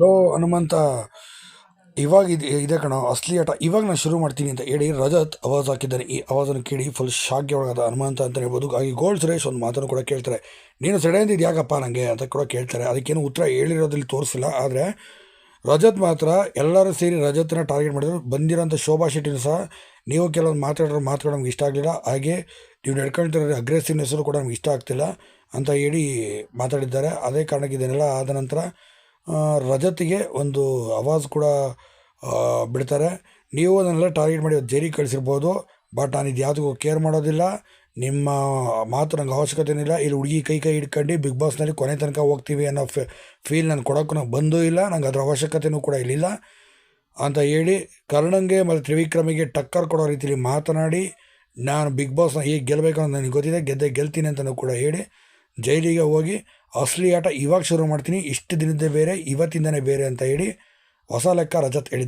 Low Hanumantha, ಇವಾಗ ಇದೆ ಇದೆ ಕಣ, ಅಸಲಿ ಆಟ. ಇವಾಗ ನಾನು ಶುರು ಮಾಡ್ತೀನಿ ಅಂತ ಹೇಳಿ ರಜತ್ ಅವಾಜ್ ಹಾಕಿದ್ದಾನೆ ಈ ಅವಾಜನ್ನು ಕೇಳಿ ಫುಲ್ ಶಾಕ್ಗೆ ಒಳಗಾದ ಹನುಮಂತ ಅಂತ ಹೇಳ್ಬೋದು. ಹಾಗೆ ಗೋಲ್ಡ್ ಸುರೇಶ್ ಒಂದು ಮಾತನ್ನು ಕೂಡ ಕೇಳ್ತಾರೆ. ನೀನು ಸೆಡೆ ಅಂದಿದ್ದು ಯಾಕಪ್ಪ ನನಗೆ ಅಂತ ಕೂಡ ಕೇಳ್ತಾರೆ. ಅದಕ್ಕೇನು ಉತ್ತರ ಹೇಳಿರೋದ್ರಲ್ಲಿ ತೋರಿಸಿಲ್ಲ. ಆದರೆ ರಜತ್ ಮಾತ್ರ ಎಲ್ಲರೂ ಸೇರಿ ರಜತ್ನ ಟಾರ್ಗೆಟ್ ಮಾಡಿದ್ರು. ಬಂದಿರೋಂಥ ಶೋಭಾ ಶೆಟ್ಟಿನೂ ಸಹ ನೀವು ಕೆಲವೊಂದು ಮಾತಾಡೋ ಮಾತುಗಳು ಇಷ್ಟ ಆಗಲಿಲ್ಲ. ಹಾಗೆ ನೀವು ನಡ್ಕೊಳ್ತಿರೋ ಅಗ್ರೆಸಿವ್ನೆಸ್ಸು ಕೂಡ ನಮ್ಗೆ ಇಷ್ಟ ಆಗ್ತಿಲ್ಲ ಅಂತ ಹೇಳಿ ಮಾತಾಡಿದ್ದಾರೆ. ಅದೇ ಕಾರಣಕ್ಕೆ ಇದನ್ನೆಲ್ಲ ಆದ ನಂತರ ರಜತ್ಗೆ ಒಂದು ಅವಾಜ್ ಕೂಡ ಬಿಡ್ತಾರೆ. ನೀವು ಅದನ್ನೆಲ್ಲ ಟಾರ್ಗೆಟ್ ಮಾಡಿ ಜೈಲಿಗೆ ಕಳಿಸಿರ್ಬೋದು ಬಟ್ ನಾನು ಇದು ಯಾವುದಕ್ಕೂ ಕೇರ್ ಮಾಡೋದಿಲ್ಲ. ನಿಮ್ಮ ಮಾತು ನಂಗೆ ಅವಶ್ಯಕತೆ ಏನಿಲ್ಲ ಇಲ್ಲಿ ಹುಡುಗಿ ಕೈ ಕೈ ಹಿಡ್ಕೊಂಡು ಬಿಗ್ ಬಾಸ್ನಲ್ಲಿ ಕೊನೆ ತನಕ ಹೋಗ್ತೀವಿ ಅನ್ನೋ ಫೀಲ್ ನಾನು ಕೊಡೋಕ್ಕೂ ನಂಗೆ ಬಂದೂ ಇಲ್ಲ. ನಂಗೆ ಅದರ ಅವಶ್ಯಕತೆಯೂ ಕೂಡ ಇಲ್ಲಿಲ್ಲ. ಅಂತ ಹೇಳಿ ಕರ್ಣಂಗೆ ಮತ್ತು ತ್ರಿವಿಕ್ರಮಿಗೆ ಟಕ್ಕರ್ ಕೊಡೋ ರೀತಿಯಲ್ಲಿ ಮಾತನಾಡಿ, ನಾನು ಬಿಗ್ ಬಾಸ್ನ ಹೇಗೆ ಗೆಲ್ಲಬೇಕು ಅಂತ ನನಗೆ ಗೊತ್ತಿದೆ. ಗೆದ್ದೆ ಗೆಲ್ತೀನಿ ಅಂತಲೂ ಕೂಡ ಹೇಳಿ, ಜೈಲಿಗೆ ಹೋಗಿ ಅಸಲಿ ಆಟ ಇವಾಗ ಶುರು ಮಾಡ್ತೀನಿ. ಇಷ್ಟು ದಿನದ್ದೇ ಬೇರೆ, ಇವತ್ತಿಂದನೇ ಬೇರೆ ಅಂತ ಹೇಳಿ ಹೊಸ ಲೆಕ್ಕ ರಜತ್